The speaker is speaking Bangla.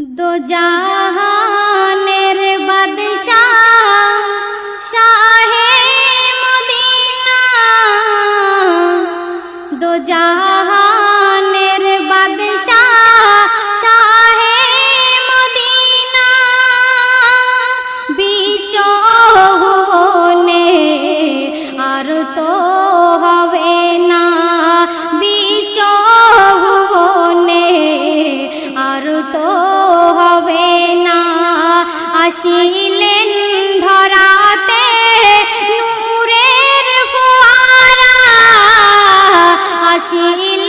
দো জাহানের বাদশাহ শাহে মদিনা। দো জাহানের বাদশাহ শাহে মদিনা। বিশ্বনে আর তো আসিলেন ধরাতে নূরের ফোয়ারা। আসিলেন